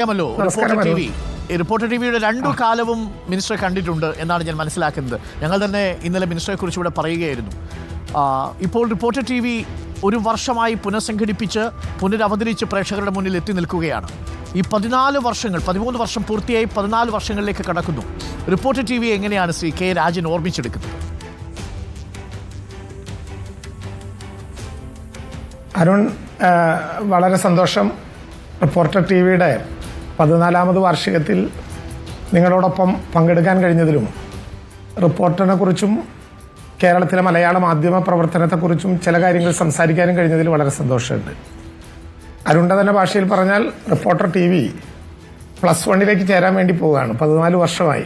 അറിയാമല്ലോ reporter T V. Reporter T വിയുടെ രണ്ടു കാലവും മിനിസ്റ്ററെ കണ്ടിട്ടുണ്ട് എന്നാണ് ഞാൻ മനസ്സിലാക്കുന്നത്. ഞങ്ങൾ തന്നെ ഇന്നലെ മിനിസ്റ്ററെ കുറിച്ച് ഇവിടെ പറയുകയായിരുന്നു. ഇപ്പോൾ റിപ്പോർട്ടർ ടി വി ഒരു വർഷമായി പുനഃസംഘടിപ്പിച്ച് പുനരവതരിച്ച് പ്രേക്ഷകരുടെ മുന്നിൽ എത്തി നിൽക്കുകയാണ്. ഈ പതിനാല് വർഷങ്ങൾ പതിമൂന്ന് വർഷം പൂർത്തിയായി പതിനാല് വർഷങ്ങളിലേക്ക് കടക്കുന്നു. റിപ്പോർട്ടർ ടി വി എങ്ങനെയാണ് ശ്രീ കെ രാജൻ ഓർമ്മിച്ചെടുക്കുന്നത്? അരുൺ വളരെ സന്തോഷം റിപ്പോർട്ടർ ടി വിയുടെ പതിനാലാമത് വാർഷികത്തിൽ നിങ്ങളോടൊപ്പം പങ്കെടുക്കാൻ കഴിഞ്ഞതിലും റിപ്പോർട്ടറിനെ കുറിച്ചും കേരളത്തിലെ മലയാള മാധ്യമ പ്രവർത്തനത്തെക്കുറിച്ചും ചില കാര്യങ്ങൾ സംസാരിക്കാനും കഴിഞ്ഞതിൽ വളരെ സന്തോഷമുണ്ട്. അരുണ്ടതന്റെ ഭാഷയിൽ പറഞ്ഞാൽ റിപ്പോർട്ടർ ടി വി പ്ലസ് വണ്ണിലേക്ക് ചേരാൻ വേണ്ടി പോവുകയാണ്. പതിനാല് വർഷമായി.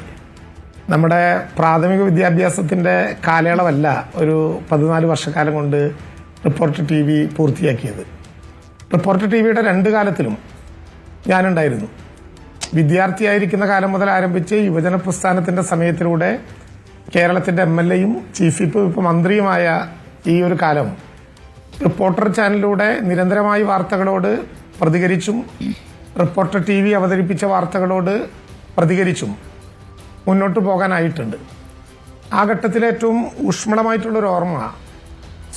നമ്മുടെ പ്രാഥമിക വിദ്യാഭ്യാസത്തിന്റെ കാലയളവല്ല ഒരു പതിനാല് വർഷക്കാലം കൊണ്ട് റിപ്പോർട്ടർ ടി വി പൂർത്തിയാക്കിയത്. റിപ്പോർട്ടർ ടി വിയുടെ രണ്ട് കാലത്തിലും ഞാനുണ്ടായിരുന്നു. വിദ്യാർത്ഥിയായിരിക്കുന്ന കാലം മുതൽ ആരംഭിച്ച് യുവജന പ്രസ്ഥാനത്തിന്റെ സമയത്തിലൂടെ കേരളത്തിന്റെ എം എൽ എയും ചീഫ് വിപ്പ് ഇപ്പോൾ മന്ത്രിയുമായ ഈ ഒരു കാലം റിപ്പോർട്ടർ ചാനലിലൂടെ നിരന്തരമായി വാർത്തകളോട് പ്രതികരിച്ചും റിപ്പോർട്ടർ ടി വി അവതരിപ്പിച്ച വാർത്തകളോട് പ്രതികരിച്ചും മുന്നോട്ട് പോകാനായിട്ടുണ്ട്. ആ ഘട്ടത്തിലെ ഏറ്റവും ഊഷ്മളമായിട്ടുള്ളൊരു ഓർമ്മ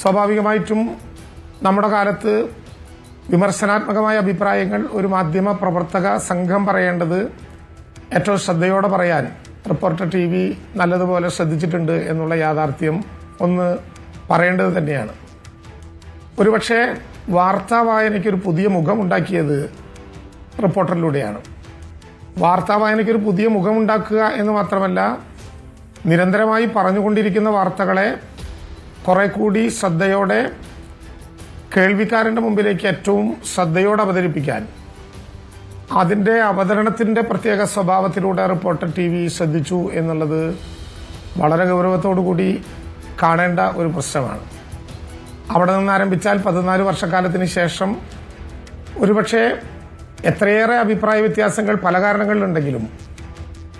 സ്വാഭാവികമായിട്ടും നമ്മുടെ കാലത്ത് വിമർശനാത്മകമായ അഭിപ്രായങ്ങൾ ഒരു മാധ്യമ പ്രവർത്തക സംഘം പറയേണ്ടത് ഏറ്റവും ശ്രദ്ധയോടെ പറയാൻ റിപ്പോർട്ടർ ടി വി നല്ലതുപോലെ ശ്രദ്ധിച്ചിട്ടുണ്ട് എന്നുള്ള യാഥാർത്ഥ്യം ഒന്ന് പറയേണ്ടത് തന്നെയാണ്. ഒരുപക്ഷെ വാർത്താ വായനയ്ക്കൊരു പുതിയ മുഖം ഉണ്ടാക്കിയത് റിപ്പോർട്ടറിലൂടെയാണ്. വാർത്താ വായനയ്ക്കൊരു പുതിയ മുഖമുണ്ടാക്കുക എന്ന് മാത്രമല്ല നിരന്തരമായി പറഞ്ഞുകൊണ്ടിരിക്കുന്ന വാർത്തകളെ കുറെ കൂടി ശ്രദ്ധയോടെ കേൾവിക്കാരന്റെ മുമ്പിലേക്ക് ഏറ്റവും ശ്രദ്ധയോടെ അവതരിപ്പിക്കാൻ അതിന്റെ അവതരണത്തിന്റെ പ്രത്യേക സ്വഭാവത്തിലൂടെ റിപ്പോർട്ടർ ടി വി ശ്രദ്ധിച്ചു എന്നുള്ളത് വളരെ കൂടി കാണേണ്ട ഒരു പ്രശ്നമാണ്. അവിടെ നിന്ന് ആരംഭിച്ചാൽ പതിനാല് വർഷക്കാലത്തിന് ശേഷം ഒരുപക്ഷെ എത്രയേറെ അഭിപ്രായ വ്യത്യാസങ്ങൾ പല കാരണങ്ങളിലുണ്ടെങ്കിലും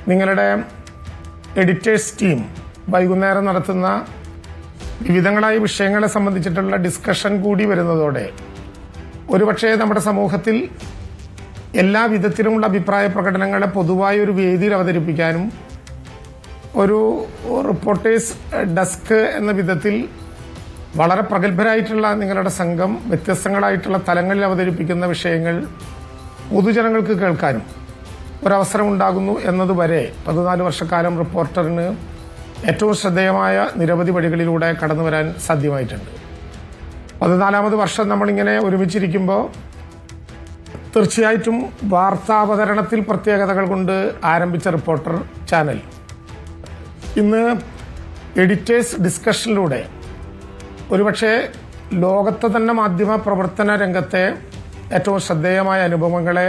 നിങ്ങളുടെ എഡിറ്റേഴ്സ് ടീം വൈകുന്നേരം നടത്തുന്ന വിവിധങ്ങളായ വിഷയങ്ങളെ സംബന്ധിച്ചിട്ടുള്ള ഡിസ്കഷൻ കൂടി വരുന്നതോടെ ഒരുപക്ഷെ നമ്മുടെ സമൂഹത്തിൽ എല്ലാ വിധത്തിലുമുള്ള അഭിപ്രായ പ്രകടനങ്ങളെ പൊതുവായ ഒരു വേദിയിൽ അവതരിപ്പിക്കാനും ഒരു റിപ്പോർട്ടേഴ്സ് ഡെസ്ക് എന്ന വിധത്തിൽ വളരെ പ്രഗത്ഭരായിട്ടുള്ള നിങ്ങളുടെ സംഘം വ്യത്യസ്തങ്ങളായിട്ടുള്ള തലങ്ങളിൽ അവതരിപ്പിക്കുന്ന വിഷയങ്ങൾ പൊതുജനങ്ങൾക്ക് കേൾക്കാനും ഒരവസരമുണ്ടാകുന്നു എന്നതുവരെ പതിനാല് വർഷക്കാലം റിപ്പോർട്ടറിന് ഏറ്റവും ശ്രദ്ധേയമായ നിരവധി വഴികളിലൂടെ കടന്നു വരാൻ സാധ്യമായിട്ടുണ്ട്. പതിനാലാമത് വർഷം നമ്മളിങ്ങനെ ഒരുമിച്ചിരിക്കുമ്പോൾ തീർച്ചയായിട്ടും വാർത്താവതരണത്തിൽ പ്രത്യേകതകൾ കൊണ്ട് ആരംഭിച്ച റിപ്പോർട്ടർ ചാനൽ. ഇന്ന് എഡിറ്റേഴ്സ് ഡിസ്കഷനിലൂടെ ഒരുപക്ഷെ ലോകത്തെ തന്നെ മാധ്യമ പ്രവർത്തന രംഗത്തെ ഏറ്റവും ശ്രദ്ധേയമായ അനുഭവങ്ങളെ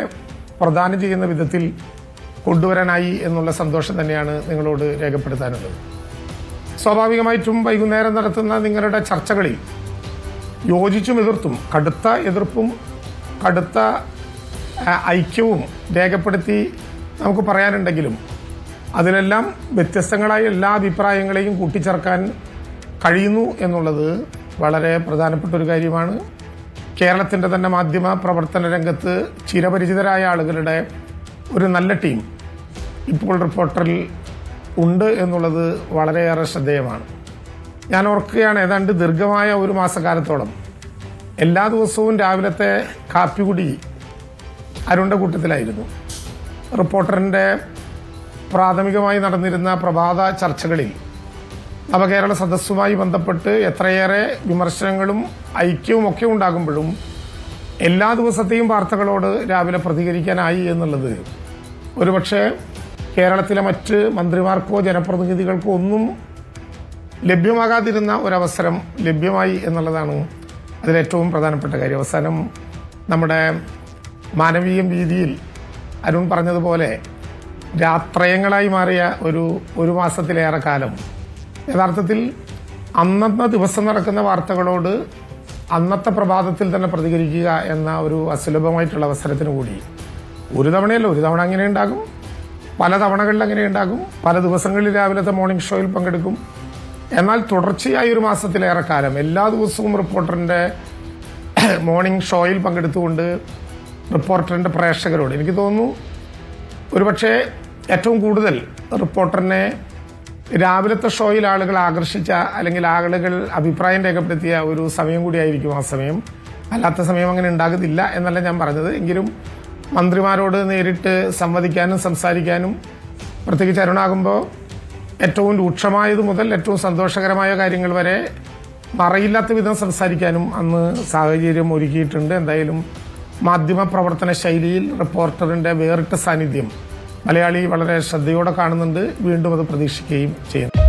പ്രദാനം ചെയ്യുന്ന വിധത്തിൽ കൊണ്ടുവരാനായി എന്നുള്ള സന്തോഷം തന്നെയാണ് നിങ്ങളോട് രേഖപ്പെടുത്താനുള്ളത്. സ്വാഭാവികമായിട്ടും വൈകുന്നേരം നടത്തുന്ന നിങ്ങളുടെ ചർച്ചകളിൽ യോജിച്ചും എതിർത്തും കടുത്ത എതിർപ്പും കടുത്ത ഐക്യവും രേഖപ്പെടുത്തി നമുക്ക് പറയാനുണ്ടെങ്കിലും അതിലെല്ലാം വ്യത്യസ്തങ്ങളായ എല്ലാ അഭിപ്രായങ്ങളെയും കൂട്ടിച്ചേർക്കാൻ കഴിയുന്നു എന്നുള്ളത് വളരെ പ്രധാനപ്പെട്ട ഒരു കാര്യമാണ്. കേരളത്തിന്റെ തന്നെ മാധ്യമ പ്രവർത്തന രംഗത്ത് ചിരപരിചിതരായ ആളുകളുടെ ഒരു നല്ല ടീം. ഇപ്പോൾ റിപ്പോർട്ടറിൽ ഉണ്ട് എന്നുള്ളത് വളരെയേറെ ശ്രദ്ധേയമാണ്. ഞാൻ ഓർക്കുകയാണ് ഏതാണ്ട് ദീർഘമായ ഒരു മാസക്കാലത്തോളം എല്ലാ ദിവസവും രാവിലത്തെ കാപ്പികുടി അരുണ്ട കൂട്ടത്തിലായിരുന്നു റിപ്പോർട്ടറിന്റെ പ്രാഥമികമായി നടന്നിരുന്ന പ്രഭാത ചർച്ചകളിൽ നവകേരള സദസ്സുമായി ബന്ധപ്പെട്ട് എത്രയേറെ വിമർശനങ്ങളും ഐക്യവും ഒക്കെ ഉണ്ടാകുമ്പോഴും എല്ലാ ദിവസത്തെയും വാർത്തകളോട് രാവിലെ പ്രതികരിക്കാനായി എന്നുള്ളത് ഒരുപക്ഷെ കേരളത്തിലെ മറ്റ് മന്ത്രിമാർക്കോ ജനപ്രതിനിധികൾക്കോ ഒന്നും ലഭ്യമാകാതിരുന്ന ഒരവസരം ലഭ്യമായി എന്നുള്ളതാണ് അതിലേറ്റവും പ്രധാനപ്പെട്ട കാര്യം. അവസാനം നമ്മുടെ മാനവീയ വീതിയിൽ അരുൺ പറഞ്ഞതുപോലെ രാത്രയങ്ങളായി മാറിയ ഒരു ഒരു മാസത്തിലേറെ കാലം. യഥാർത്ഥത്തിൽ അന്നന്ന ദിവസം നടക്കുന്ന വാർത്തകളോട് അന്നത്തെ പ്രഭാതത്തിൽ തന്നെ പ്രതികരിക്കുക എന്ന ഒരു അസുലഭമായിട്ടുള്ള അവസരത്തിന് കൂടി. ഒരു തവണയല്ല ഒരു തവണ അങ്ങനെ ഉണ്ടാകും. പല തവണകളിൽ അങ്ങനെ ഉണ്ടാകും. പല ദിവസങ്ങളിൽ രാവിലത്തെ മോർണിംഗ് ഷോയിൽ പങ്കെടുക്കും. എന്നാൽ തുടർച്ചയായി ഒരു മാസത്തിലേറെ കാലം എല്ലാ ദിവസവും റിപ്പോർട്ടറിന്റെ മോർണിംഗ് ഷോയിൽ പങ്കെടുത്തുകൊണ്ട് റിപ്പോർട്ടറിന്റെ പ്രേക്ഷകരോട് എനിക്ക് തോന്നുന്നു ഒരുപക്ഷെ ഏറ്റവും കൂടുതൽ റിപ്പോർട്ടറിനെ രാവിലത്തെ ഷോയിൽ ആളുകൾ ആകർഷിച്ച അല്ലെങ്കിൽ ആളുകൾ അഭിപ്രായം രേഖപ്പെടുത്തിയ ഒരു സമയം കൂടിയായിരിക്കും ആ സമയം. അല്ലാത്ത സമയം അങ്ങനെ ഉണ്ടാകുന്നില്ല എന്നല്ല ഞാൻ പറഞ്ഞത്. എങ്കിലും മന്ത്രിമാരോട് നേരിട്ട് സംവദിക്കാനും സംസാരിക്കാനും പ്രത്യേകിച്ച് അരുണാകുമ്പോൾ ഏറ്റവും രൂക്ഷമായത് മുതൽ ഏറ്റവും സന്തോഷകരമായ കാര്യങ്ങൾ വരെ മറയില്ലാത്ത വിധം സംസാരിക്കാനും അന്ന് സാഹചര്യം ഒരുക്കിയിട്ടുണ്ട്. എന്തായാലും മാധ്യമ പ്രവർത്തന ശൈലിയിൽ റിപ്പോർട്ടറിന്റെ വേറിട്ട സാന്നിധ്യം മലയാളി വളരെ ശ്രദ്ധയോടെ കാണുന്നുണ്ട്. വീണ്ടും അത് പ്രതീക്ഷിക്കുകയും ചെയ്യുന്നു.